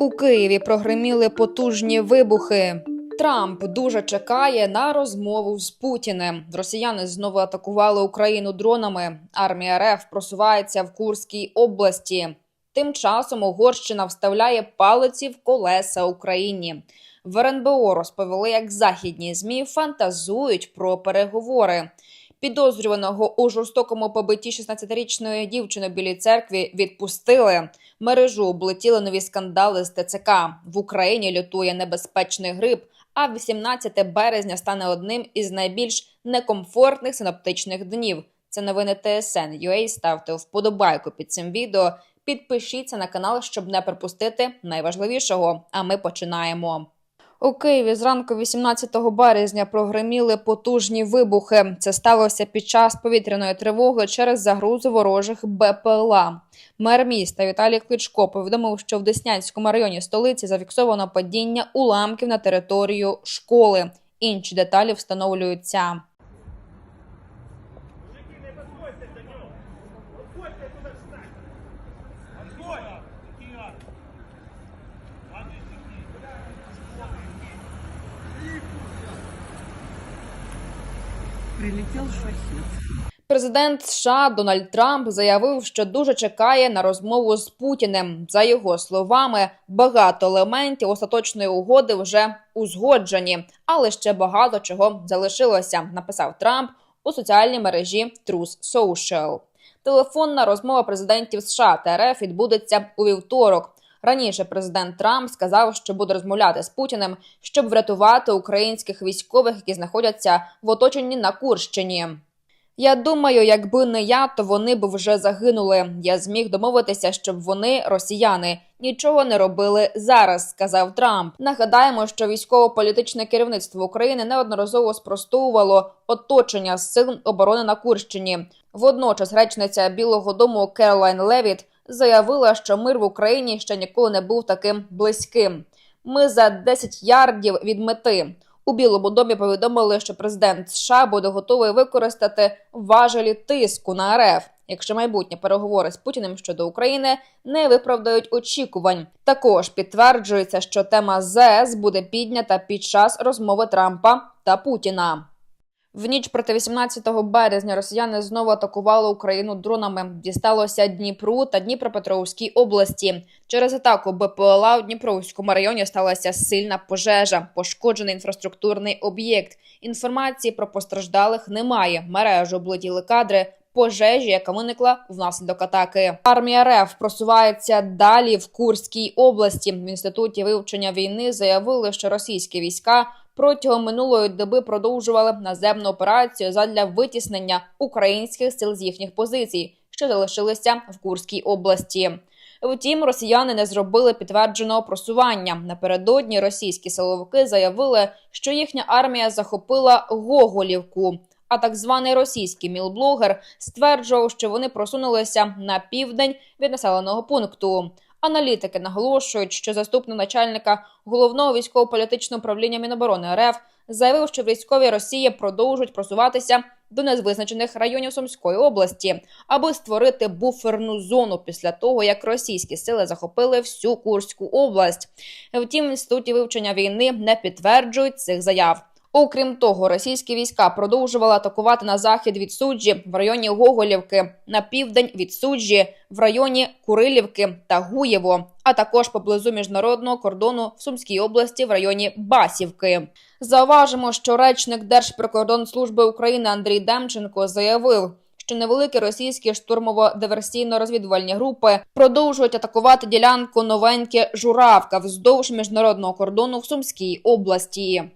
У Києві прогриміли потужні вибухи. Трамп дуже чекає на розмову з Путіним. Росіяни знову атакували Україну дронами. Армія РФ просувається в Курській області. Тим часом Угорщина вставляє палиці в колеса Україні. В РНБО розповіли, як західні змі фантазують про переговори. Підозрюваного у жорстокому побитті 16-річної дівчини білій церкві відпустили. Мережу облетіли нові скандали з ТЦК. В Україні лютує небезпечний грип. А 18 березня стане одним із найбільш некомфортних синоптичних днів. Це новини ТСН. UA. Ставте вподобайку під цим відео. Підпишіться на канал, щоб не пропустити найважливішого. А ми починаємо. У Києві зранку 18 березня прогреміли потужні вибухи. Це сталося під час повітряної тривоги через загрузу ворожих БПЛА. Мер міста Віталій Кличко повідомив, що в Деснянському районі столиці зафіксовано падіння уламків на територію школи. Інші деталі встановлюються. Президент США Дональд Трамп заявив, що дуже чекає на розмову з Путіним. За його словами, багато елементів остаточної угоди вже узгоджені, але ще багато чого залишилося. Написав Трамп у соціальній мережі Truth Social. Телефонна розмова президентів США та РФ відбудеться у вівторок. Раніше президент Трамп сказав, що буде розмовляти з Путіним, щоб врятувати українських військових, які знаходяться в оточенні на Курщині. Я думаю, якби не я, то вони б вже загинули. Я зміг домовитися, щоб вони, росіяни, нічого не робили зараз, сказав Трамп. Нагадаємо, що військово-політичне керівництво України неодноразово спростовувало оточення сил оборони на Курщині. Водночас речниця Білого Дому Керолайн Левіт заявила, що мир в Україні ще ніколи не був таким близьким. Ми за 10 ярдів від мети. У Білому домі повідомили, що президент США буде готовий використати важелі тиску на РФ, якщо майбутні переговори з Путіним щодо України не виправдають очікувань. Також підтверджується, що тема ЗС буде піднята під час розмови Трампа та Путіна. В ніч проти 18 березня росіяни знову атакували Україну дронами. Дісталося Дніпру та Дніпропетровській області. Через атаку БПЛА у Дніпровському районі сталася сильна пожежа, пошкоджений інфраструктурний об'єкт. Інформації про постраждалих немає. Мережу облетіли кадри. Пожежі, яка виникла внаслідок атаки, армія РФ просувається далі в Курській області. В інституті вивчення війни заявили, що російські війська протягом минулої доби продовжували наземну операцію задля витіснення українських сил з їхніх позицій, що залишилися в Курській області. Втім, росіяни не зробили підтвердженого просування. Напередодні російські силовики заявили, що їхня армія захопила Гоголівку. А так званий російський мілблогер стверджував, що вони просунулися на південь від населеного пункту. Аналітики наголошують, що заступник начальника головного військово-політичного управління Міноборони РФ заявив, що військові Росії продовжують просуватися до незвизначених районів Сумської області, аби створити буферну зону після того, як російські сили захопили всю Курську область. Втім, в інституті вивчення війни не підтверджують цих заяв. Окрім того, російські війська продовжували атакувати на захід від суджі в районі Гоголівки, на південь від суджі в районі Курилівки та Гуєво, а також поблизу міжнародного кордону в Сумській області в районі Басівки. Зауважимо, що речник Держприкордонслужби України Андрій Демченко заявив. Що невеликі російські штурмово-диверсійно-розвідувальні групи продовжують атакувати ділянку новеньке Журавка вздовж міжнародного кордону в Сумській області.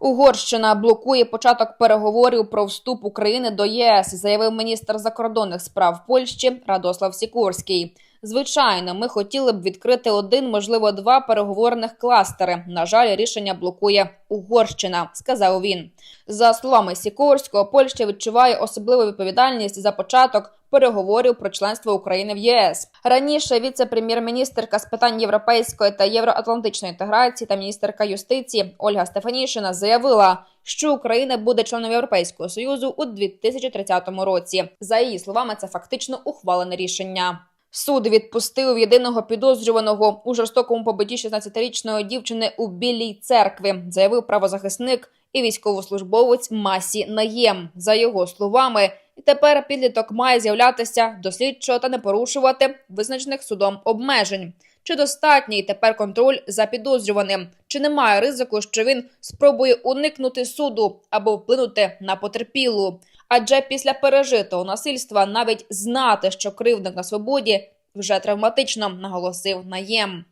Угорщина блокує початок переговорів про вступ України до ЄС, заявив міністр закордонних справ Польщі Радослав Сікорський. Звичайно, ми хотіли б відкрити один, можливо, два переговорних кластери. На жаль, рішення блокує Угорщина, сказав він. За словами Сікорського, Польща відчуває особливу відповідальність за початок переговорів про членство України в ЄС. Раніше віце-прем'єр-міністерка з питань європейської та євроатлантичної інтеграції та міністерка юстиції Ольга Стефанішина заявила, що Україна буде членом Європейського союзу у 2030 році. За її словами, це фактично ухвалене рішення. Суд відпустив єдиного підозрюваного у жорстокому побитті 16-річної дівчини у Білій церкві, заявив правозахисник і військовослужбовець Масі Наєм. За його словами, і тепер підліток має з'являтися до та не порушувати визначених судом обмежень. Чи достатній тепер контроль за підозрюваним? Чи немає ризику, що він спробує уникнути суду або вплинути на потерпілу? Адже після пережитого насильства навіть знати, що кривдник на свободі вже травматично, наголосив наєм.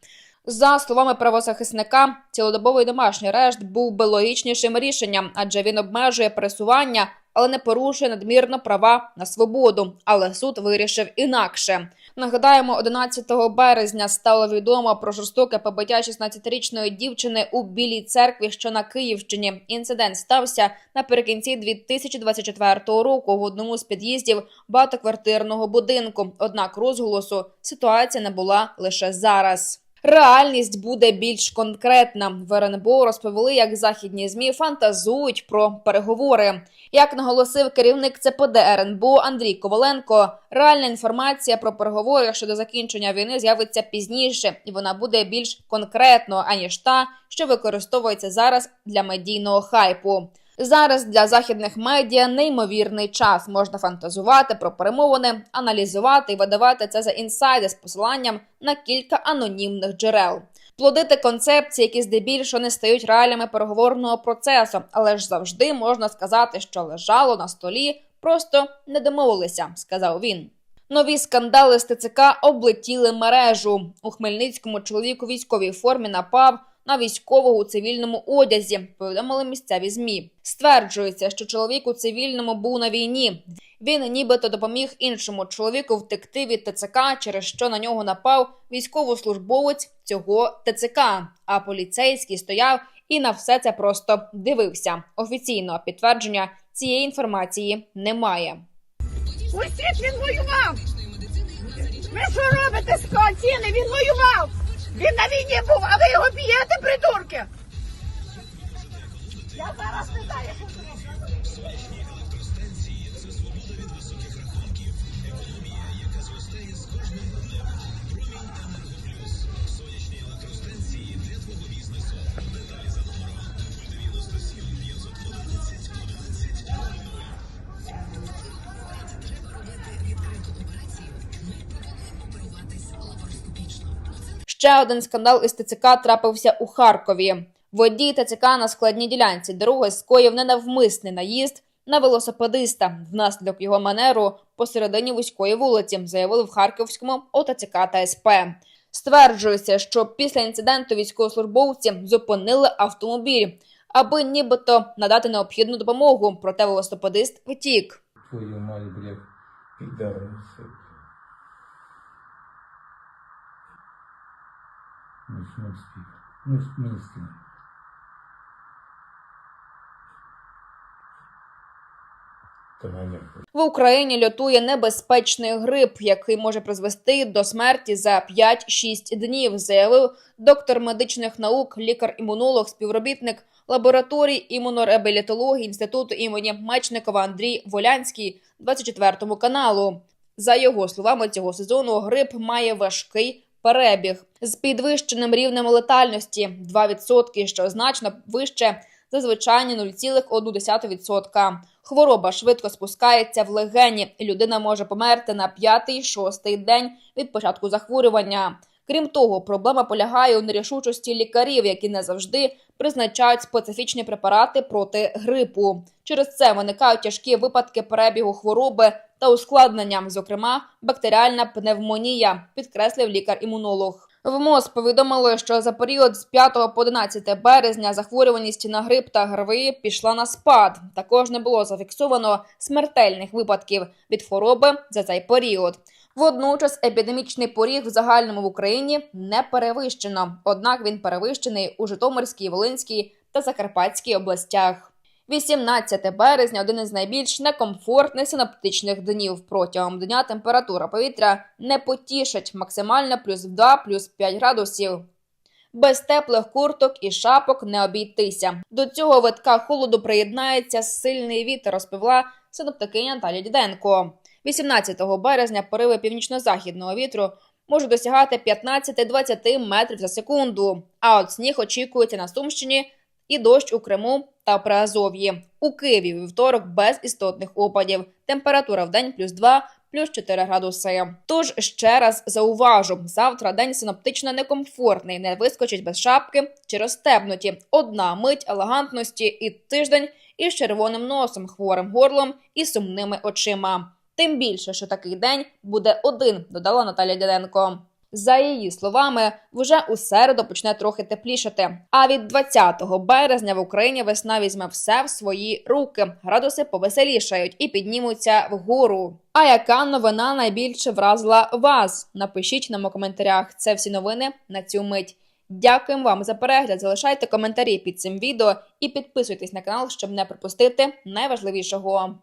За словами правозахисника, цілодобовий домашній арешт був би логічнішим рішенням, адже він обмежує пересування, але не порушує надмірно права на свободу. Але суд вирішив інакше. Нагадаємо, 11 березня стало відомо про жорстоке побиття 16-річної дівчини у Білій церкві, що на Київщині. Інцидент стався наприкінці 2024 року в одному з під'їздів багатоквартирного будинку. Однак розголосу ситуація не була лише зараз. Реальність буде більш конкретна. В РНБО розповіли, як західні змі фантазують про переговори. Як наголосив керівник ЦПД РНБО Андрій Коваленко, реальна інформація про переговори щодо закінчення війни з'явиться пізніше, і вона буде більш конкретною, аніж та, що використовується зараз для медійного хайпу. Зараз для західних медіа неймовірний час. Можна фантазувати про перемовини, аналізувати і видавати це за інсайди з посиланням на кілька анонімних джерел. Плодити концепції, які здебільшого не стають реаліями переговорного процесу, але ж завжди можна сказати, що лежало на столі, просто не домовилися, сказав він. Нові скандали з ТЦК облетіли мережу. У Хмельницькому чоловік у військовій формі напав на військового у цивільному одязі. Повідомили місцеві змі. Стверджується, що чоловік у цивільному був на війні. Він нібито допоміг іншому чоловіку втекти від ТЦК, через що на нього напав військовослужбовець цього ТЦК. А поліцейський стояв і на все це просто дивився. Офіційного підтвердження цієї інформації немає. Пустіть, він воював! Ви що робите з? Він воював! Він на війні був, а ви його б'єте, придурки! Я зараз не знаю, Ще один скандал із ТЦК трапився у Харкові. Водій ТЦК на складній ділянці дороги скоїв ненавмисний наїзд на велосипедиста внаслідок його манеру посередині вузької вулиці, заявили в Харківському ОТЦК та СП. Стверджується, що після інциденту військовослужбовці зупинили автомобіль, аби нібито надати необхідну допомогу. Проте велосипедист втік. Твою мать, блядь, пидорасы. Ну, в смысле? Ну, в смысле? Та нахуй. В Україні лютує небезпечний грип, який може призвести до смерті за 5-6 днів, заявив доктор медичних наук, лікар-імунолог, співробітник лабораторії імунореабілітології інституту імені Мечникова Андрій Волянський 24 каналу. За його словами, цього сезону грип має важкий перебіг з підвищеним рівнем летальності 2%, що значно вище за звичайні 0,1%. Хвороба швидко спускається в легені, і людина може померти на п'ятий-шостий день від початку захворювання. Крім того, проблема полягає у нерішучості лікарів, які не завжди призначають специфічні препарати проти грипу. Через це виникають тяжкі випадки перебігу хвороби та ускладнення, зокрема бактеріальна пневмонія, підкреслив лікар-імунолог. В МОЗ повідомили, що за період з 5 по 11 березня захворюваність на грип та ГРВІ пішла на спад. Також не було зафіксовано смертельних випадків від хвороби за цей період. Водночас епідемічний поріг в загальному в Україні не перевищено, однак він перевищений у Житомирській, Волинській та Закарпатській областях. 18 березня один із найбільш некомфортних синоптичних днів. Протягом дня температура повітря не потішить максимально плюс 2, плюс 5 градусів. Без теплих курток і шапок не обійтися. До цього витка холоду приєднається сильний вітер, розповіла синоптикиня Наталя Діденко. 18 березня пориви північно-західного вітру можуть досягати 15-20 метрів за секунду. А от сніг очікується на Сумщині і дощ у Криму та Приазов'ї. У Києві вівторок без істотних опадів. Температура в день плюс 2, плюс 4 градуси. Тож ще раз зауважу: завтра день синоптично некомфортний, не вискочить без шапки чи розстебнуті. Одна мить елегантності і тиждень із червоним носом, хворим горлом і сумними очима. Тим більше, що такий день буде один, додала Наталя Дяденко. За її словами, вже у середу почне трохи теплішати. А від 20 березня в Україні весна візьме все в свої руки. Градуси повеселішають і піднімуться вгору. А яка новина найбільше вразила вас? Напишіть нам у коментарях. Це всі новини на цю мить. Дякуємо вам за перегляд. Залишайте коментарі під цим відео і підписуйтесь на канал, щоб не пропустити найважливішого.